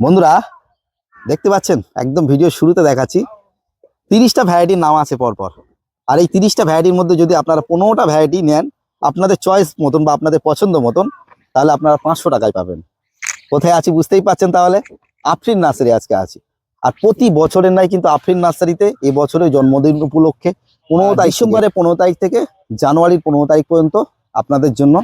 বন্ধুরা দেখতে পাচ্ছেন? একদম ভিডিও শুরুতে দেখাচ্ছি। তিরিশটা ভ্যারাইটির নাম আছে পরপর। আর এই তিরিশটা ভ্যারাইটির মধ্যে যদি আপনারা পনেরোটা ভ্যারাইটি নেন আপনাদের চয়েস মতন বা আপনাদের পছন্দ মতন তাহলে আপনারা পাঁচশো টাকায় পাবেন। কোথায় আছি বুঝতেই পাচ্ছেন তাহলে? আফরিন নার্সারি আজকে আছি। আর প্রতি বছরের নাই কিন্তু আফরিন নার্সারিতে এই বছরের জন্মদিন উপলক্ষে পনেরো তারিখ ডিসেম্বরের পনেরো তারিখ থেকে জানুয়ারির পনেরো তারিখ পর্যন্ত আপনাদের জন্য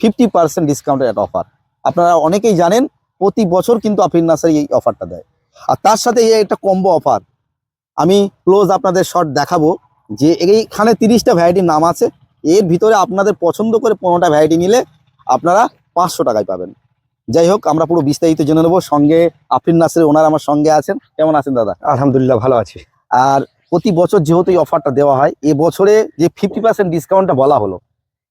ফিফটি পার্সেন্ট ডিসকাউন্টের একটা অফার আপনারা অনেকেই জানেন প্রতি বছর কিন্তু আফরিন নার্সারি এই অফারটা দেয়। আর তার সাথে এই একটা কম্বো অফার আমি ক্লোজ আপনাদের শর্ট দেখাবো যে এইখানে তিরিশটা ভ্যারাইটির নাম আছে। এর ভিতরে আপনাদের পছন্দ করে পনেরোটা ভ্যারাইটি নিলে আপনারা পাঁচশো টাকায় পাবেন। যাই হোক আমরা পুরো বিস্তারিত জেনে নেব। সঙ্গে আফরিন নার্সারি ওনার আমার সঙ্গে আছেন। কেমন আছেন দাদা? আলহামদুলিল্লাহ ভালো আছি। আর প্রতি বছর যেহেতু এই অফারটা দেওয়া হয় এ বছরে যে ফিফটি পার্সেন্ট ডিসকাউন্টটা বলা হলো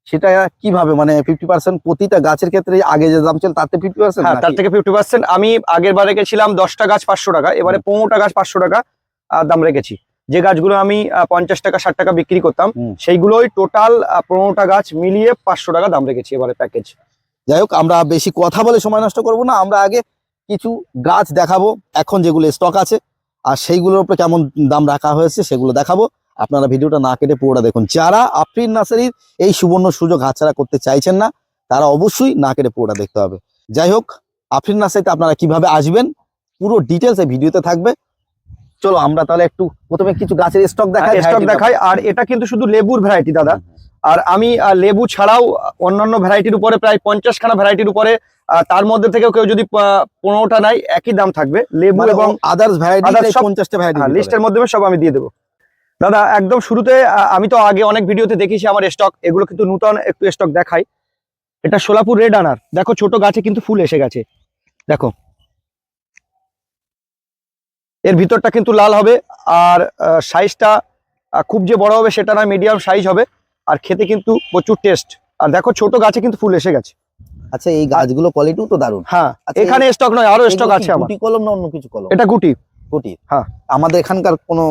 সেটা কীভাবে? মানে ফিফটি পার্সেন্ট প্রতিটা গাছের ক্ষেত্রে আগে যে দাম ছিল তাতে ফিফটি পার্সেন্ট হ্যাঁ তার থেকে ফিফটি পার্সেন্ট আমি আগের বারে গেছিলাম দশটা গাছ পাঁচশো টাকা এবারে পনেরোটা গাছ পাঁচশো টাকা দাম রেখেছি। যে গাছগুলো আমি পঞ্চাশ টাকা ষাট টাকা বিক্রি করতাম। সেইগুলোই টোটাল পনেরোটা গাছ মিলিয়ে পাঁচশো টাকা দাম রেখেছি এবারে প্যাকেজ যাই হোক আমরা বেশি কথা বলে সময় নষ্ট করব না আমরা আগে কিছু গাছ দেখাবো। এখন যেগুলো স্টক আছে আর সেইগুলোর উপরে কেমন দাম রাখা হয়েছে সেগুলো দেখাবো। আপনারা ভিডিওটা না কেটে পুরোটা দেখুন। যারা আফরিন নার্সারির এই সুবর্ণ সুযোগ হাতছাড়া করতে চাইছেন না তারা অবশ্যই না কেটে পুরোটা দেখতে হবে। যাই হোক আফরিন নার্সারিতে আপনারা কীভাবে আসবেন পুরো ডিটেলস এই ভিডিওতে থাকবে। চলো আমরা তাহলে একটু প্রথমে কিছু গাছের স্টক দেখাই স্টক দেখাই আর এটা কিন্তু শুধু লেবুর ভ্যারাইটি দাদা। আর আমি লেবু ছাড়াও অন্যান্য ভ্যারাইটির উপরে প্রায় পঞ্চাশ খানা ভ্যারাইটির উপরে তার মধ্যে থেকেও কেউ যদি পনেরোটা নাই একই দাম থাকবে। লেবু মানে এবং আদার্স ভ্যারাইটি পঞ্চাশটা ভ্যারাইটি লিস্টের মধ্যে সব আমি দিয়ে দেবো। দাদা একদম শুরুতে আমি তো আগে অনেক ভিডিওতে দেখেছি আমার স্টক এগুলো কিন্তু নূতন একটু স্টক দেখাই। এটা সোলাপুর রেড আনার। দেখো ছোট গাছে কিন্তু ফুল এসে গেছে। দেখো। এর ভিতরটা কিন্তু লাল হবে। আর সাইজটা খুব যে বড় হবে সেটা না মিডিয়াম সাইজ হবে। আর খেতে কিন্তু প্রচুর টেস্ট আর দেখো ছোট গাছে কিন্তু ফুল এসে গেছে। আচ্ছা এই গাছগুলো কোয়ালিটিও তো দারুণ। হ্যাঁ আচ্ছা, এখানে স্টক নয় আরও স্টক আছে আমার। গুটি কলম না অন্য কিছু কলম? এটা গুটি। গুটি হ্যাঁ। আমাদের এখানকার কোনো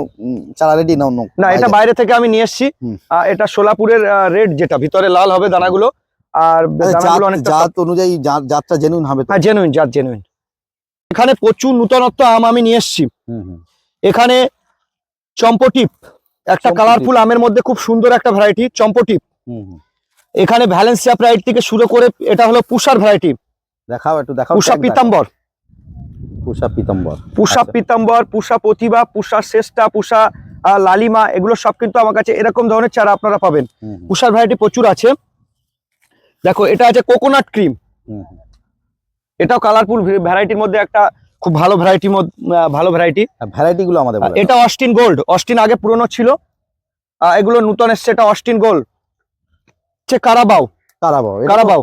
চারা রেডি না অন্য না এটা বাইরে। থেকে আমি নিয়ে এসেছি। এটা সোলাপুরের রেড যেটা ভিতরে লাল হবে দানাগুলো। আর দানাগুলো জাত- জাত অনুযায়ী জাত- জাতটা জেনুইন হবে? হ্যাঁ জেনুইন জাত জেনুইন এখানে প্রচুর নূতনত্ব আম আমি নিয়ে এসেছি। এখানে চম্পটিপ একটা কালারফুল আমের মধ্যে খুব সুন্দর একটা ভ্যারাইটি চম্পটিপ। এখানে ভ্যালেন্সিয়া প্রাইড থেকে শুরু করে এটা হলো পুষার ভ্যারাইটি দেখাও একটু দেখাও পুষা পিতাম্বর। পুষা পিতাম্বর। পুষা আচ্ছা। পিতাম্বর পুষা প্রতিভা পুষা শ্রেষ্ঠা পুষা লালিমা এগুলো সব কিন্তু আমার কাছে এরকম ধরনের চারা আপনারা পাবেন। পুষার ভ্যারাইটি প্রচুর আছে। দেখো এটা আছে কোকোনাট ক্রিম। এটাও কালারফুল ভ্যারাইটির মধ্যে একটা খুব ভালো ভ্যারাইটি ভালো ভ্যারাইটি আর ভ্যারাইটি গুলো আমাদের এটা অস্টিন গোল্ড অস্টিন আগে পুরনো ছিল। এগুলো নতুন এসছে এটা অস্টিন গোল্ড হচ্ছে কারাবাও কারাবাও কারাবাও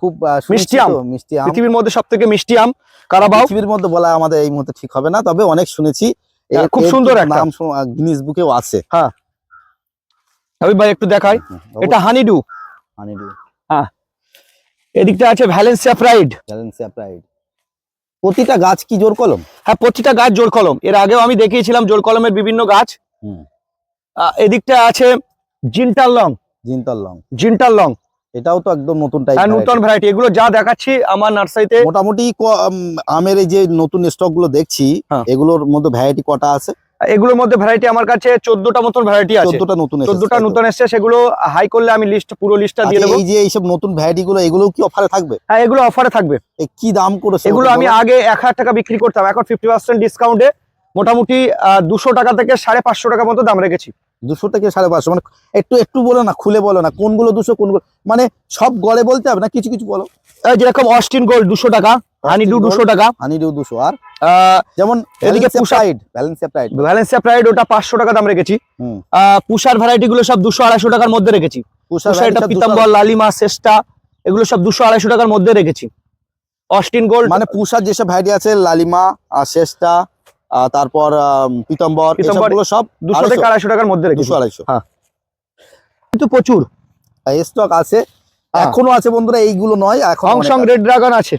খুব মিষ্টি আম। মিষ্টি আম। পৃথিবীর মধ্যে সব থেকে মিষ্টি আম কারাবাও। পৃথিবীর মধ্যে বলা আমাদের এই মুহূর্তে ঠিক হবে না তবে অনেক শুনেছি। হ্যাঁ, খুব সুন্দর একটা। নাম গিনিস বুকেও আছে। আমি ভাই একটু দেখাই। এটা হানিডু। হানিডু। হ্যাঁ। এদিকটা আছে ভ্যালেন্সিয়া প্রাইড ভ্যালেন্সিয়া প্রাইড প্রতিটা গাছ কি জোর কলম? হ্যাঁ প্রতিটা গাছ জোর কলম। এর আগেও আমি দেখিয়েছিলাম জোর কলমের বিভিন্ন গাছ। হুম। এদিকটা আছে জিন্টাল লং জিনতল লং জিন্টাল লং এটাও তো একদম নতুন টাইপ নতুন ভ্যারাইটি এগুলো যা দেখাচ্ছি আমার নার্সারিতে মোটামুটি আমের এই যে নতুন স্টকগুলো দেখছি হ্যাঁ। এগুলোর মধ্যে ভ্যারাইটি কটা আছে? এগুলোর মধ্যে ভ্যারাইটি আমার কাছে চোদ্দটা মতন ভ্যারাইটি আছে। চোদ্দটা নতুন চোদ্দটা নতুন এসছে সেগুলো হাই করলে আমি লিস্ট পুরো লিস্টটা দিয়ে আচ্ছা, দেবো। এই যে এইসব নতুন ভ্যারাইটি গুলো এগুলো কি অফারে থাকবে? হ্যাঁ এগুলো অফারে থাকবে। কি দাম করেছে এগুলো আমি আগে এক হাজার টাকা বিক্রি করতাম এখন ফিফটি পার্সেন্ট ডিসকাউন্টে মোটামুটি দুশো টাকা থেকে সাড়ে পাঁচশো টাকা মতো দাম রেখেছি। দুশো থেকে সাড়ে পাঁচশো মানে একটু একটু বলো না খুলে বলো না কোনগুলো দুশো কোনগুলো মানে সব গড়ে বলতে হবে না কিছু কিছু বলো। যেরকম অস্টিন গোল্ড দুশো টাকা হানিডু দুশো টাকা। হানিডু দুশো আর যেমন এদিকে এদিকে পুষা- প্রাইড ব্যালেন্সিয়া প্রাইড ওটা পাঁচশো টাকা দাম রেখেছি। পুষার ভ্যারাইটি গুলো সব দুশো আড়াইশো টাকার মধ্যে রেখেছি। পুষা পুষা পিতাম্বর লালিমা শ্রেষ্ঠা এগুলো সব দুশো আড়াইশো টাকার মধ্যে রেখেছি। অস্টিন গোল্ড মানে পুষার যেসব ভ্যারাইটি আছে লালিমা আর আহ, তারপর পিতম্বর পিতম্বর, এসবগুলো সব দুশো থেকে আড়াইশো। টাকার মধ্যে দুশো আড়াইশো। হ্যাঁ। কিন্তু প্রচুর। স্টক আছে। হ্যাঁ। এখনও আছে বন্ধুরা এইগুলো নয় এখন হংসং রেড ড্রাগন আছে।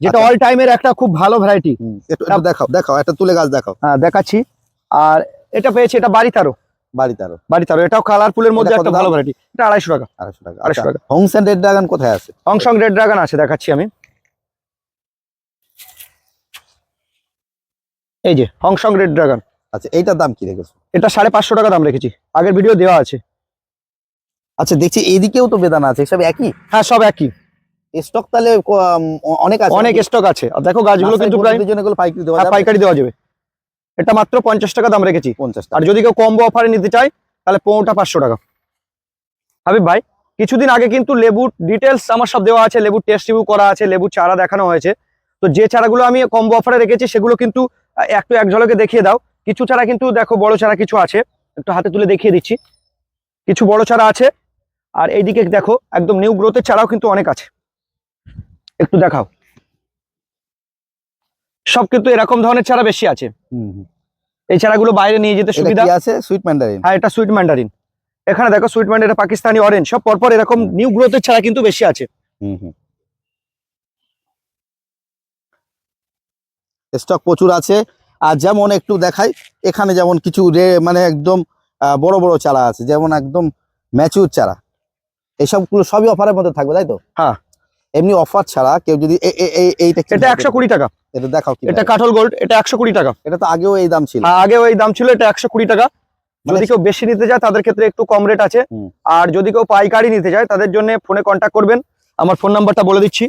যেটা আচ্ছা। অল টাইমের একটা খুব ভালো ভ্যারাইটি একটু দেখাও দেখাও একটা তুলে গাছ দেখাও। হ্যাঁ দেখাচ্ছি। আর এটা পেয়েছি এটা বাড়ি তারো বাড়িতে আরও বাড়ি তারো এটাও কালারফুলের মধ্যে একটা ভালো ভ্যারাইটি এটা আড়াইশো টাকা। আড়াইশো টাকা। আড়াইশো আচ্ছা টাকা। হংসেন রেড ড্রাগন কোথায় আছে? হংসং রেড ড্রাগন আছে দেখাচ্ছি আমি। এই যে হংসং রেড ড্রাগন আচ্ছা এইটার দাম কি রেখেছো? এটা সাড়ে পাঁচশো টাকা দাম রেখেছি। আগের ভিডিও দেওয়া আছে। আচ্ছা দেখছি এইদিকেও তো বেদানা আছে সব একই? হ্যাঁ সব একই। স্টক তাহলে অনেক আছে অনেক স্টক আছে। আর দেখো গাছগুলো কিন্তু প্রায় পাইকারি দেওয়া হ্যাঁ, যাবে? পাইকারি দেওয়া যাবে। এটা মাত্র পঞ্চাশ টাকা দাম রেখেছি। পঞ্চাশ আর যদি কেউ কম্বো অফারে নিতে চায় তাহলে পনেরোটা পাঁচশো টাকা। হাবিব ভাই কিছুদিন আগে কিন্তু লেবুর ডিটেলস আমার সব দেওয়া আছে। লেবুর টেস্ট রিভিউ করা আছে লেবুর চারা দেখানো হয়েছে। তো যে চারাগুলো আমি কম্বো অফারে রেখেছি সেগুলো কিন্তু একটু এক ঝলকে দেখিয়ে দাও। কিছু ছাড়া কিন্তু দেখো বড় ছাড়া কিছু আছে। একটু হাতে তুলে দেখিয়ে দিচ্ছি। কিছু বড় ছাড়া আছে। আর এইদিকে দেখো একদম নিউ গ্রোথের ছাড়াও কিন্তু অনেক আছে। একটু দেখাও। সব কিন্তু এরকম ধরনের ছাড়া বেশি আছে। হুম, হুম। এই চারাগুলো বাইরে নিয়ে যেতে সুবিধা। আছে? সুইট ম্যান্ডারিন হ্যাঁ এটা সুইট ম্যান্ডারিন এখানে দেখো সুইট ম্যান্ডারিন পাকিস্তানি অরেঞ্জ সব পরপর এরকম নিউ গ্রোথের ছাড়া কিন্তু বেশি আছে। হুম হুম। স্টক প্রচুর আছে। আর যেমন একটু দেখাই এখানে যেমন কিছু রে মানে একদম বড় বড় চারা আছে যেমন একদম ম্যাচিউর চারা। এসবগুলো সবই অফারের মধ্যে থাকবে তাই তো? হ্যাঁ। এমনি অফার ছাড়া কেউ যদি এইটা এটা একশো কুড়ি টাকা। এটা দেখাও এটা? কাঠল গোল্ড এটা একশো কুড়ি টাকা। এটা তো আগেও এই দাম ছিল। আর আগেও এই দাম ছিল এটা একশো কুড়ি টাকা। যদি মানে- কেউ বেশি নিতে তাদের ক্ষেত্রে একটু কম রেট আছে। আর যদি কেউ পাইকারি নিতে চায় তাদের জন্য ফোনে কন্ট্যাক্ট করবেন। আমার ফোন নাম্বারটা বলে দিচ্ছি।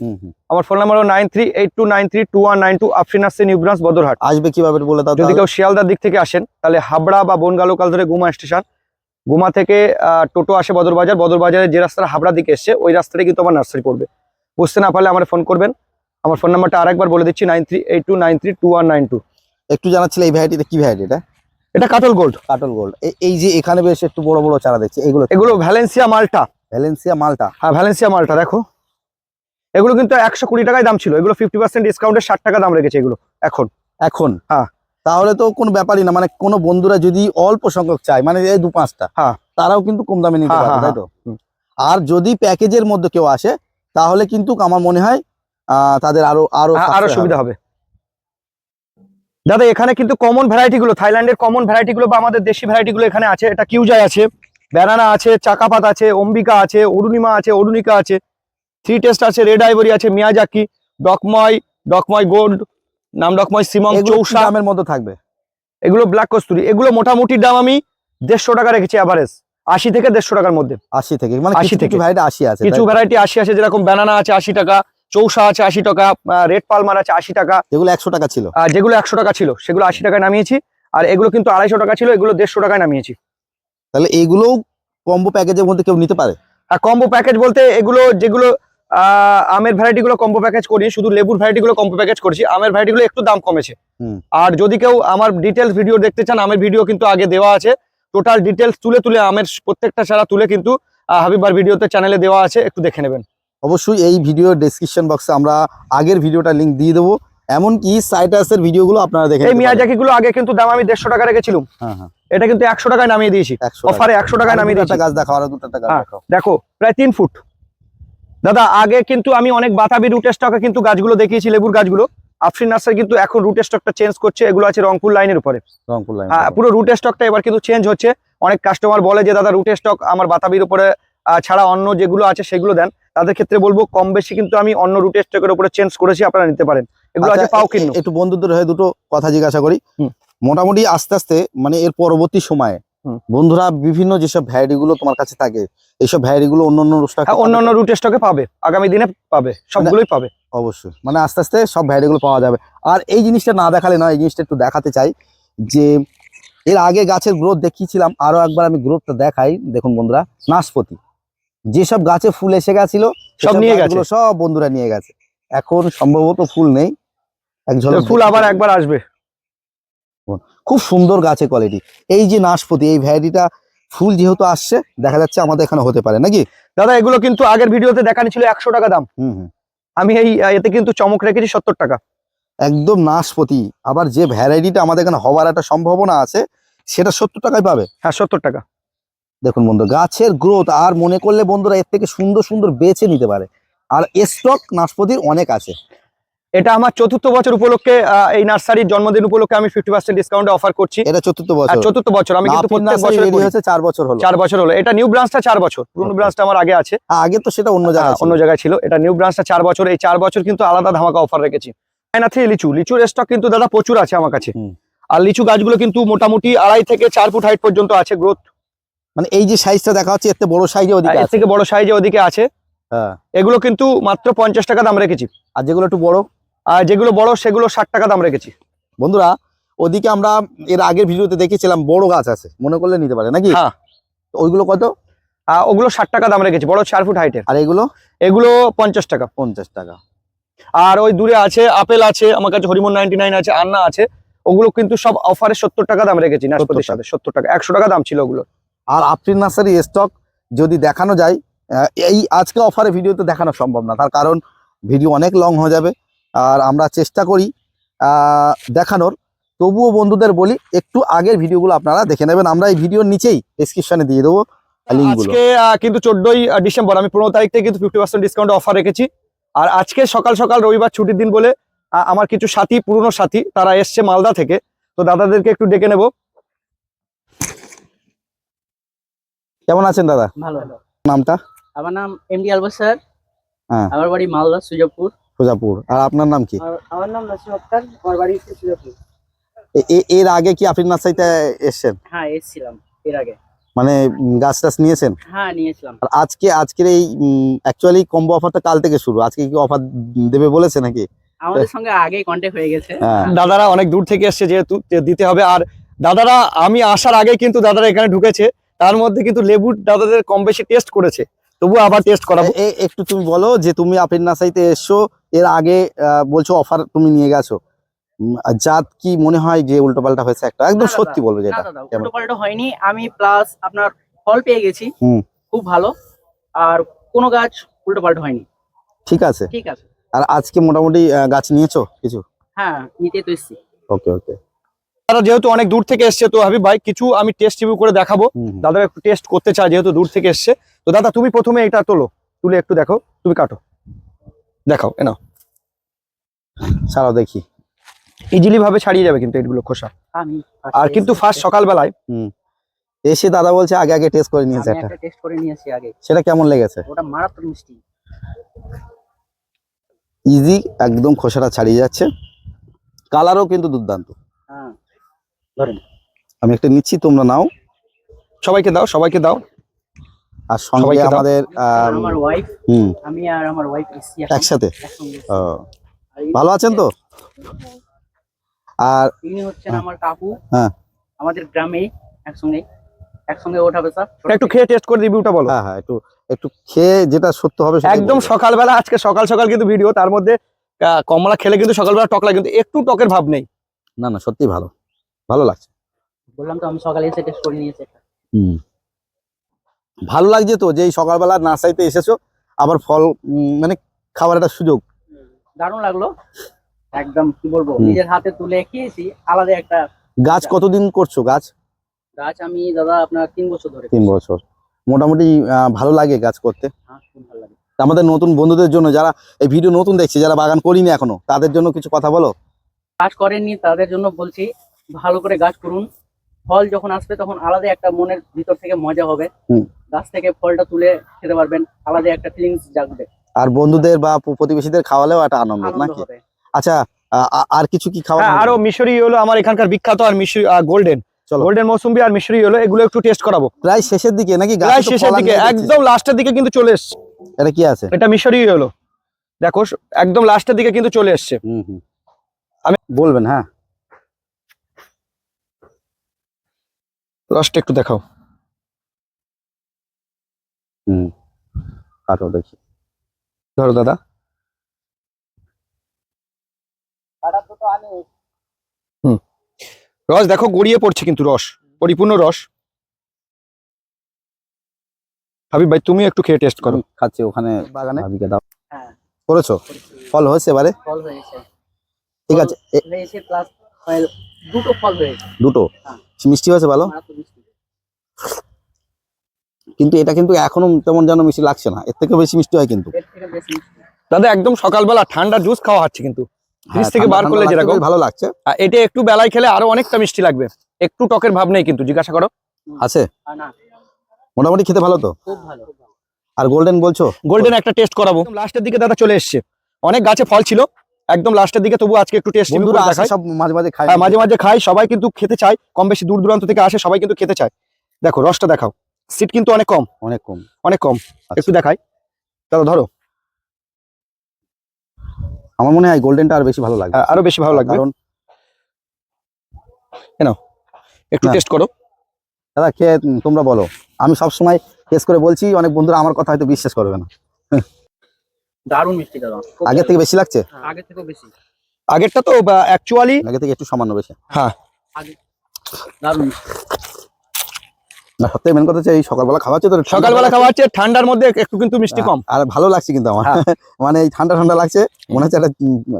আমার phone number nine three eight two nine three two one nine two Afrin আসছে নিউ ব্রাঞ্চ বদরহাট। আসবে কীভাবে বলে দাও যদি কেউ শিয়ালদার দিক থেকে আসেন তাহলে হাবড়া বা বনগা লোকাল ধরে গুমা স্টেশন। গুমা থেকে টোটো আসে বদরবাজার। বদরবাজারে যে রাস্তাটা হাবড়া দিকে এসছে ওই রাস্তাটাই কিন্তু আমার নার্সারি পড়বে। বুঝতে না পারলে আমার ফোন করবেন। আমার ফোন নাম্বারটা আরেকবার বলে দিচ্ছি nine three eight two nine three two one nine two একটু জানাচ্ছিল এই ভ্যারাইটিটা কি ভ্যারাইটি এটা? এটা কাটল গোল্ড কাটল গোল্ড এই যে এখানে বেশ একটু বড় বড় চারা দেখছি এগুলো এগুলো ভ্যালেন্সিয়া মালটা। ভ্যালেন্সিয়া মালটা। হ্যাঁ ভ্যালেন্সিয়া মালটা দেখো। এগুলো কিন্তু একশো কুড়ি টাকায় দাম ছিল। এগুলো ফিফটি পার্সেন্ট ডিসকাউন্টে ষাট টাকা দাম রেখেছে এগুলো এখন। এখন? হ্যাঁ। তাহলে তো কোনো ব্যাপারই না মানে কোনো বন্ধুরা যদি অল্প সংখ্যক চায় মানে এই দু পাঁচটা হ্যাঁ। তারাও কিন্তু কম দামে নিতে হ্যাঁ, পারবে হ্যাঁ, তাই তো? আর যদি প্যাকেজের মধ্যে কেউ আসে তাহলে কিন্তু আমার মনে হয় আহ, তাদের আরও আরও হ্যাঁ, আরও সুবিধা হবে। হবে। দাদা এখানে কিন্তু কমন ভ্যারাইটি গুলো থাইল্যান্ডের কমন ভ্যারাইটি গুলো বা আমাদের দেশি ভ্যারাইটি গুলো এখানে আছে। এটা কিউজাই আছে ব্যানানা আছে চাকাপাত আছে অম্বিকা আছে অরুণিমা আছে অরুণিকা আছে। থ্রি টেস্ট আছে রেড আইভরি আছে Miyazaki Dokmai Dokmai gold Nam Dokmai সিমং Chausa দামের মধ্যে থাকবে। এগুলো ব্ল্যাক কস্তুরি এগুলো মোটামুটি দাম আমি দেড়শো টাকা রেখেছি অ্যাভারেজ আশি থেকে দেড়শো টাকার মধ্যে। আশি থেকে মানে আশি থেকে। ভ্যারাইটি আশি আছে কিছু ভ্যারাইটি আশি আছে যেরকম ব্যানানা আছে আশি টাকা চৌসা আছে আশি টাকা রেড পালমার আছে আশি টাকা। যেগুলো একশো টাকা ছিল। আর যেগুলো একশো টাকা ছিল সেগুলো আশি টাকায় নামিয়েছি। আর এগুলো কিন্তু আড়াইশো টাকা ছিল এগুলো দেড়শো টাকায় নামিয়েছি। তাহলে এইগুলোও কম্বো প্যাকেজের মধ্যে কেউ নিতে পারে? আর কম্বো প্যাকেজ বলতে এগুলো যেগুলো আমের ভ্যারাইটি গুলো কম্বো প্যাকেজ করি শুধু লেবুর ভ্যারাইটি গুলো কম্বো প্যাকেজ করেছি আমের ভ্যারাইটি গুলো একটু দাম কমেছে। আর যদি কেউ আমার ডিটেলস ভিডিও দেখতে চান আমের ভিডিও কিন্তু আগে দেওয়া আছে। টোটাল ডিটেলস তুলে তুলে আমের প্রত্যেকটা চারা তুলে কিন্তু হাবিবার ভিডিওতে চ্যানেলে দেওয়া আছে একটু দেখে নেবেন। অবশ্যই এই ভিডিও ডেসক্রিপশন বক্সে আমরা আগের ভিডিওটা লিংক দিয়ে দেবো। এমনকি সাইটাসের ভিডিওগুলো আপনারা দেখে এই নিতে পারেন। মিয়াজাকি গুলো আগে কিন্তু দাম আমি দেড়শো টাকা রেখেছিলাম। হ্যাঁ হ্যাঁ। এটা কিন্তু একশো টাকায় নামিয়ে দিয়েছি। একশো অফারে একশো টাকায় নামিয়ে দিয়েছি। গাছ দেখাও আরও দুটো টাকা হ্যাঁ। দেখো প্রায় তিন ফুট। দাদা আগে কিন্তু আমি অনেক বাতাবি রুট স্টকে কিন্তু গাছগুলো দেখিয়েছি লেবুর গাছগুলো। আফরিন নার্সারি কিন্তু এখন রুট স্টকটা চেঞ্জ করছে এগুলো আছে রংপুর লাইনের উপরে। রংপুর লাইন হ্যাঁ, পুরো রুট স্টকটা এবার কিন্তু চেঞ্জ হচ্ছে। অনেক কাস্টমার বলে যে দাদা রুটের স্টক আমার বাতাবির উপরে ছাড়া অন্য যেগুলো আছে সেগুলো দেন। তাদের ক্ষেত্রে বলব কম বেশি কিন্তু আমি অন্য রুটের স্টকের উপরে চেঞ্জ করেছি আপনারা নিতে পারেন। এগুলো আছে আচ্ছা, পাও এ- কিন্ন। একটু বন্ধুদের হয়ে দুটো কথা জিজ্ঞাসা করি। মোটামুটি আস্তে আস্তে মানে এর পরবর্তী সময়ে। বন্ধুরা বিভিন্ন যেসব ভ্যারাইটি গুলো তোমার কাছে থাকে এইসব ভ্যারাইটি গুলো অন্য অন্য রুস্টার হ্যাঁ, অন্য অন্য রুট স্টকে পাবে আগামী দিনে পাবে সবগুলোই পাবে। অবশ্যই মানে আস্তে আস্তে সব ভ্যারাইটি গুলো পাওয়া যাবে। আর এই জিনিসটা না দেখালে না এই জিনিসটা একটু দেখাতে চাই যে এর আগে গাছের গ্রোথ দেখিয়েছিলাম আরও একবার আমি গ্রোথটা দেখাই। দেখুন বন্ধুরা নাশপতি। যেসব গাছে ফুল এসে গেছিল সব নিয়ে গেছে। সব বন্ধুরা নিয়ে গেছে। এখন সম্ভবত ফুল নেই এক ফুল আবার একবার আসবে। খুব সুন্দর গাছে কোয়ালিটি এই যে নাশপতি এই ভ্যারাইটিটা ফুল যেহেতু আসছে দেখা যাচ্ছে আমাদের এখানে হতে পারে নাকি? দাদা এগুলো কিন্তু আগের ভিডিওতে দেখানি ছিল একশো টাকা দাম। আমি এই এতে কিন্তু চমক রেখেছি সত্তর টাকা। একদম নাশপতি। আবার যে ভ্যারাইটিটা আমাদের এখানে হওয়ার একটা সম্ভাবনা আছে সেটা সত্তর টাকায় পাবে। হ্যাঁ সত্তর টাকা। দেখুন বন্ধু গাছের গ্রোথ আর মনে করলে বন্ধুরা এর থেকে সুন্দর সুন্দর বেছে নিতে পারে। আর স্টক নাশপতির অনেক আছে। এটা আমার চতুর্থ বছর উপলক্ষে এই নার্সারির জন্মদিন উপলক্ষে আমি ফিফটি পার্সেন্ট ডিসকাউন্টে অফার করছি। এটা চতুর্থ বছর। চতুর্থ বছর আমি কিন্তু প্রত্যেক বছর হয়েছে চার বছর হলো। চার বছর হলো। এটা নিউ ব্রাঞ্চটা চার বছর। পুরনো ব্রাঞ্চটা আমার আগে আছে। হ্যাঁ, আগে তো সেটা অন্য জায়গায় হ্যাঁ, অন্য জায়গায় ছিল। এটা নিউ ব্রাঞ্চটা চার বছর। এই চার বছর কিন্তু আলাদা ধামাকা অফার রেখেছি। চায়না লিচু। লিচুর স্টক কিন্তু দাদা প্রচুর আছে আমার কাছে। আর লিচু গাছগুলো কিন্তু মোটামুটি আড়াই থেকে চার ফুট হাইট পর্যন্ত আছে গ্রোথ মানে এই যে সাইজটা দেখা হচ্ছে থেকে বড় সাইজে ওদিকে এর থেকে বড় সাইজে ওদিকে আছে। হ্যাঁ। এগুলো কিন্তু মাত্র পঞ্চাশ টাকা দাম রেখেছি। আর যেগুলো একটু বড়? আর যেগুলো বড় সেগুলো ষাট টাকা দাম রেখেছি। বন্ধুরা ওদিকে আমরা এর আগের ভিডিওতে দেখেছিলাম বড় গাছ আছে। মনে করলে নিতে পারে নাকি? হ্যাঁ। ওইগুলো কত? ওগুলো ষাট টাকা দাম রেখেছি বড় চার ফুট হাইটের আর এগুলো? এগুলো পঞ্চাশ টাকা। পঞ্চাশ টাকা। আর ওই দূরে আছে আপেল আছে আমার কাছে হরিমন নাইনটি নাইন আছে আন্না আছে। ওগুলো কিন্তু সব অফারে সত্তর টাকা দাম রেখেছি নাশপাতির। সাথে সত্তর টাকা একশো টাকা দাম ছিল ওগুলো আর আফরিন নার্সারি স্টক যদি দেখানো যায় এই আজকে অফারে ভিডিওতে দেখানো সম্ভব না তার কারণ ভিডিও অনেক লং হয়ে যাবে। আর আমরা চেষ্টা করি আহ, দেখানোর। তবুও বন্ধুদের বলি একটু আগের ভিডিওগুলো আপনারা দেখে নেবেন। আমরা এই ভিডিওর নিচেই ডিসক্রিপশনে দিয়ে দেবো আজকে আহ, কিন্তু চোদ্দই ডিসেম্বর আমি পনেরো তারিখ থেকে কিন্তু ফিফটি পার্সেন্ট ডিসকাউন্ট অফার রেখেছি। আর আজকে সকাল সকাল রবিবার ছুটির দিন বলে আমার কিছু সাথী পুরনো সাথী তারা এসছে মালদা থেকে। তো দাদাদেরকে একটু ডেকে নেব। কেমন আছেন দাদা? ভালো। নামটা? আমার নাম এমডি আলবাস স্যার হ্যাঁ। আমার বাড়ি মালদা সুজাপুর। সোজাপুর। আর আপনার নাম কি? আমার নাম নাসিম আক্তার আমার বাড়ি হচ্ছে সুজাপুর। এর আগে কি আফরিন নার্সারিতে এসেছেন? হ্যাঁ এসেছিলাম এর আগে। মানে গাছ টাছ নিয়েছেন? হ্যাঁ নিয়েছিলাম। আর আজকে আজকের এই অ্যাকচুয়ালি কম্বো অফারটা কাল থেকে শুরু। আজকে কি অফার দেবে বলেছে নাকি? আমাদের সঙ্গে আগেই কন্ট্যাক্ট হয়ে গেছে। হ্যাঁ। দাদারা অনেক দূর থেকে এসেছে যেহেতু দিতে হবে। আর দাদারা আমি আসার আগে কিন্তু দাদারা এখানে ঢুকেছে। তার মধ্যে কিন্তু লেবুর দাদাদের কম বেশি টেস্ট করেছে। তবু আবার টেস্ট করাবো। একটু তুমি বলো যে তুমি আফরিন নার্সারিতে এসছো এর আগে আহ, বলছো অফার তুমি নিয়ে গেছো। জাত কি মনে হয় যে উল্টোপাল্টা হয়েছে একটা? একদম সত্যি বলব যেটা। দাদা উল্টো পাল্টা হয়নি। আমি প্লাস আপনার ফল পেয়ে গেছি। হুম। খুব ভালো। আর কোনো গাছ উল্টো পাল্টা হয়নি। ঠিক আছে। ঠিক আছে। আর আজকে মোটামুটি গাছ নিয়েছো কিছু? হ্যাঁ নিতে তো এসছি। ওকে ওকে দাদা যেহেতু অনেক দূর থেকে এসছে তো হাবিব ভাই কিছু আমি টেস্ট রিভিউ করে দেখাবো। দাদা একটু টেস্ট করতে চায় যেহেতু দূর থেকে এসছে। তো দাদা তুমি প্রথমে এটা তোলো তুলে একটু দেখো তুমি কাটো। দেখাও এ নাও। ছাড়াও দেখি। ইজিলি ভাবে ছাড়িয়ে যাবে কিন্তু এগুলো খোসা। আর কিন্তু ফার্স্ট সকালবেলায় এসে দাদা বলছে আগে আগে টেস্ট করে নিয়েছে একটা। টেস্ট করে নিয়েছি আগে। সেটা কেমন লেগেছে? ওটা মারাত্মক মিষ্টি। ইজি একদম খোসাটা ছাড়িয়ে যাচ্ছে। কালারও কিন্তু দুর্দান্ত। হ্যাঁ। ধরেন। আমি একটা নিচ্ছি তোমরা নাও। সবাইকে দাও সবাইকে দাও। আর সঙ্গে আমাদের আমার ওয়াইফ হুম। আমি আর আমার ওয়াইফ একসাথে? ও, ভালো আছেন তো? আর ইনি হচ্ছেন হ্যাঁ। আমার কাকু। হ্যাঁ। আমাদের গ্রামে একসঙ্গে একসঙ্গে ওঠাবে স্যার একটু খেয়ে টেস্ট করে রিভিউটা বলো। হ্যাঁ হ্যাঁ একটু একটু খেয়ে যেটা সত্য হবে একদম। সকালবেলা আজকে সকাল সকাল কিন্তু ভিডিও তার মধ্যে আহ, কমলা খেলে কিন্তু সকালবেলা টক লাগে কিন্তু একটু টকের ভাব নেই। না না সত্যি ভালো। ভালো লাগছে? বললাম তো আমি সকালে এসে টেস্ট করে নিয়েছি হুম। ভালো লাগছে তো যে এই সকালবেলা নার্সারিতে এসেছ আবার ফল মানে খাবার একটা সুযোগ। দারুণ লাগল। একদম কি বলব নিজের হাতে তুলে খেয়েছি আলাদা একটা গাছ কতদিন করছ গাছ? গাছ আমি দাদা আপনার তিন বছর ধরে তিন বছর। মোটামুটি ভালো লাগে গাছ করতে। হ্যাঁ আমাদের নতুন বন্ধুদের জন্য যারা এই ভিডিও নতুন দেখছে যারা বাগান করিনি এখনও তাদের জন্য কিছু কথা বলো। কাজ করেননি তাদের জন্য বলছি ভালো করে গাছ করুন। ফল যখন আসবে তখন আলাদা একটা মনের ভিতর থেকে মজা হবে। গাছ থেকে ফলটা তুলে খেতে পারবেন আলাদা একটা ফিলিংস জাগবে। আর বন্ধুদের বা প্রতিবেশীদের খাওয়ালেও একটা আনন্দ নাকি? আচ্ছা আর কিছু কি খাওয়া হ্যাঁ, আরও মিশরি হলো আমার এখানকার বিখ্যাত আর মিশরি গোল্ডেন চলো। গোল্ডেন মৌসুম্বি আর মিশরি হলো এগুলো একটু টেস্ট করাবো। প্রায় শেষের দিকে নাকি প্রায় শেষের দিকে একদম লাস্টের দিকে কিন্তু চলে এসছে। এটা কি আছে? এটা মিশরি হলো। দেখো একদম লাস্টের দিকে কিন্তু চলে এসছে। হুম হুম। আমি- বলবেন হ্যাঁ। রসটা একটু দেখাও। হুম কাটো দেখি। ধরো দাদা। রস দেখো গড়িয়ে পড়ছে কিন্তু রস পরিপূর্ণ রস। হাবিব ভাই তুমি একটু খেয়ে টেস্ট করো। খাচ্ছি ওখানে বাগানে? ভাবিকে দাও। হ্যাঁ। করেছ? ফল হয়েছে এবারে? ফল হয়েছে। ঠিক আছে প্লাস দুটো ফল হয়েছে। দুটো? হ্যাঁ। মিষ্টি হয়েছে ভালো? কিন্তু এটা কিন্তু এখনও তেমন যেন মিষ্টি লাগছে না। এর থেকে বেশি মিষ্টি হয় কিন্তু। দাদা একদম সকালবেলা ঠান্ডা জুস খাওয়া হচ্ছে কিন্তু। ফ্রিজ হ্যাঁ, থেকে বার করলে যেরকম। ভালো লাগছে। আর এটা একটু বেলায় খেলে আরও অনেকটা মিষ্টি লাগবে। একটু টকের ভাব নেই কিন্তু জিজ্ঞাসা করো। আছে? মোটামুটি খেতে ভালো তো? খুব ভালো। আর গোল্ডেন বলছো? গোল্ডেন একটা টেস্ট করাবো। লাস্টের দিকে দাদা চলে এসছে। অনেক গাছে ফল ছিল। একদম লাস্টের দিকে তবু আজকে একটু টেস্ট বন্ধুরা আসে সব মাঝে মাঝে খায় হ্যাঁ মাঝে মাঝে খাই সবাই কিন্তু খেতে চায় কম বেশি দূর দূরান্ত থেকে আসে সবাই কিন্তু খেতে চায়। দেখো রসটা দেখাও। সিট কিন্তু অনেক কম। অনেক কম। অনেক কম। আচ্ছা। একটু দেখাই। দাদা ধরো। আমার মনে হয় গোল্ডেনটা আর বেশি ভালো লাগবে। আ- আরও বেশি ভালো লাগবে। কারণ কেন একটু টেস্ট করো। দাদা কে তোমরা বলো। আমি সব সময় টেস্ট করে বলছি অনেক বন্ধুরা আমার কথা হয়তো বিশ্বাস করবে না। দারুণ মিষ্টি দাদা। আগের থেকে বেশি লাগছে? দারুণ। আগের থেকেও বেশি। আগেরটা তো অ্যাকচুয়ালি আগে থেকে একটু সামান্য বেশি। দারুণ না সত্যি মেন কথা হচ্ছে এই সকালবেলা খাওয়া হচ্ছে তো সকালবেলা খাওয়া হচ্ছে ঠান্ডার মধ্যে একটু কিন্তু মিষ্টি কম। আর ভালো লাগছে কিন্তু আমার। হ্যাঁ। মানে এই ঠান্ডা ঠান্ডা লাগছে মনে হচ্ছে একটা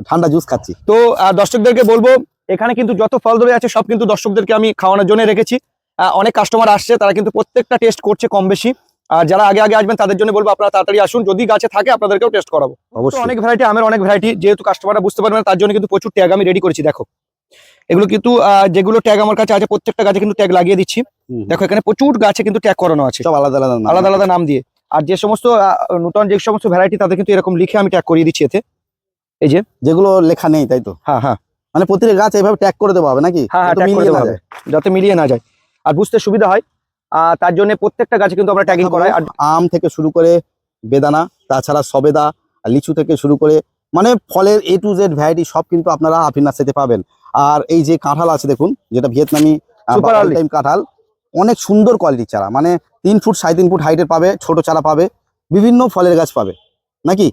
ঠান্ডা জুস খাচ্ছি। তো আহ, দর্শকদেরকে বলব এখানে কিন্তু যত ফল ধরে আছে সব কিন্তু দর্শকদেরকে আমি খাওয়ানোর জন্য রেখেছি। আহ, অনেক কাস্টমার আসছে তারা কিন্তু প্রত্যেকটা টেস্ট করছে কম বেশি। আর যারা আগে আগে আসবেন তাদের জন্য বলব আপনারা তাড়াতাড়ি আসুন। যদি গাছে থাকে আপনাদেরকেও টেস্ট করাবো। অবশ্যই। অনেক ভ্যারাইটি আমের অনেক ভ্যারাইটি যেহেতু কাস্টমাররা বুঝতে পারবে না তার জন্য কিন্তু প্রচুর ট্যাগ আমি রেডি করেছি দেখো। এগুলো কিন্তু যেগুলো ট্যাগ আমার কাছে আছে প্রত্যেকটা গাছে কিন্তু ট্যাগ লাগিয়ে দিচ্ছি। দেখো এখানে প্রচুর গাছে কিন্তু ট্যাগ করানো আছে। সব আলাদা আলাদা নাম। আলাদা আলাদা নাম দিয়ে। আর যে সমস্ত নতুন যে সমস্ত ভ্যারাইটি তাদের কিন্তু এরকম লিখে আমি ট্যাগ করিয়ে দিচ্ছি এতে। এই যে। যেগুলো লেখা নেই তাই তো? হ্যাঁ হ্যাঁ। মানে প্রতিটা গাছ এইভাবে ট্যাগ করে দেওয়া হবে নাকি? হ্যাঁ হ্যাঁ যাতে মিলিয়ে দেওয়া না হবে। যায়। যাতে মিলিয়ে না যায়। আর বুঝতে সুবিধা হয় তার জন্য প্রত্যেকটা গাছে কিন্তু আমরা ট্যাগিং করাই। আর আম থেকে শুরু করে বেদানা তাছাড়া সবেদা লিচু থেকে শুরু করে মানে ফলের এ টু জেড ভ্যারাইটি সব কিন্তু আপনারা আফিন নার্সারিতে পাবেন। আর এই যে কাঁঠাল আছে দেখুন যেটা ভিয়েতনামি টাইম কাঁঠাল অনেক সুন্দর কোয়ালিটির চারা। মানে তিন ফুট সাড়ে তিন ফুট হাইটের পাবে ছোট চারা পাবে বিভিন্ন ফলের গাছ পাবে। নাকি?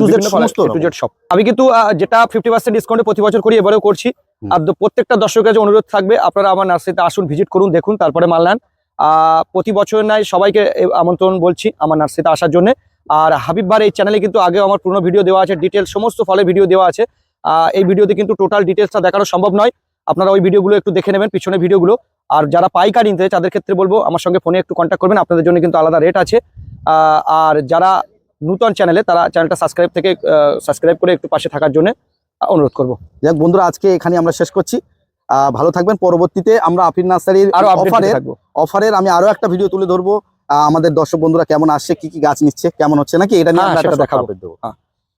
টু জেড সমস্ত টু জেড সব। আমি কিন্তু যেটা ফিফটি পার্সেন্ট ডিসকাউন্টে প্রতি বছর করি এবারেও করছি। আর প্রত্যেকটা দর্শকের কাছে অনুরোধ থাকবে আপনারা আমার নার্সারিতে আসুন ভিজিট করুন দেখুন তারপরে মাল নেন। প্রতি বছর নাই, সবাইকে আমন্ত্রণ বলছি আমার নার্সারিতে আসার জন্য। আর হাবিব বার এই চ্যানেলে কিন্তু আগেও আমার পুরো ভিডিও দেওয়া আছে ডিটেল সমস্ত ফলে ভিডিও দেওয়া আছে। এই ভিডিওতে কিন্তু টোটাল ডিটেলসটা দেখানো সম্ভব নয়। আপনারা ওই ভিডিওগুলো একটু দেখে নেবেন পিছনে ভিডিওগুলো আর যারা পাইকারি নিতে তাদের ক্ষেত্রে বলব, আমার সঙ্গে ফোনে একটু কন্ট্যাক্ট করবেন, আপনাদের জন্য কিন্তু আলাদা রেট আছে। আর যারা নূতন চ্যানেলে তারা চ্যানেলটা সাবস্ক্রাইব থেকে সাবস্ক্রাইব করে একটু পাশে থাকার জন্য অনুরোধ করব। যাক বন্ধুরা, আজকে এখানে আমরা শেষ করছি। ভালো থাকবেন। পরবর্তীতে আমরা আফিন নার্সারির অফারের অফারের আমি আরও একটা ভিডিও তুলে ধরবো। আহ, আমাদের দর্শক বন্ধুরা কেমন আসছে কি কি গাছ নিচ্ছে কেমন হচ্ছে নাকি? এটা নিয়ে হ্যাঁ, আমরা একটা দেখাবো।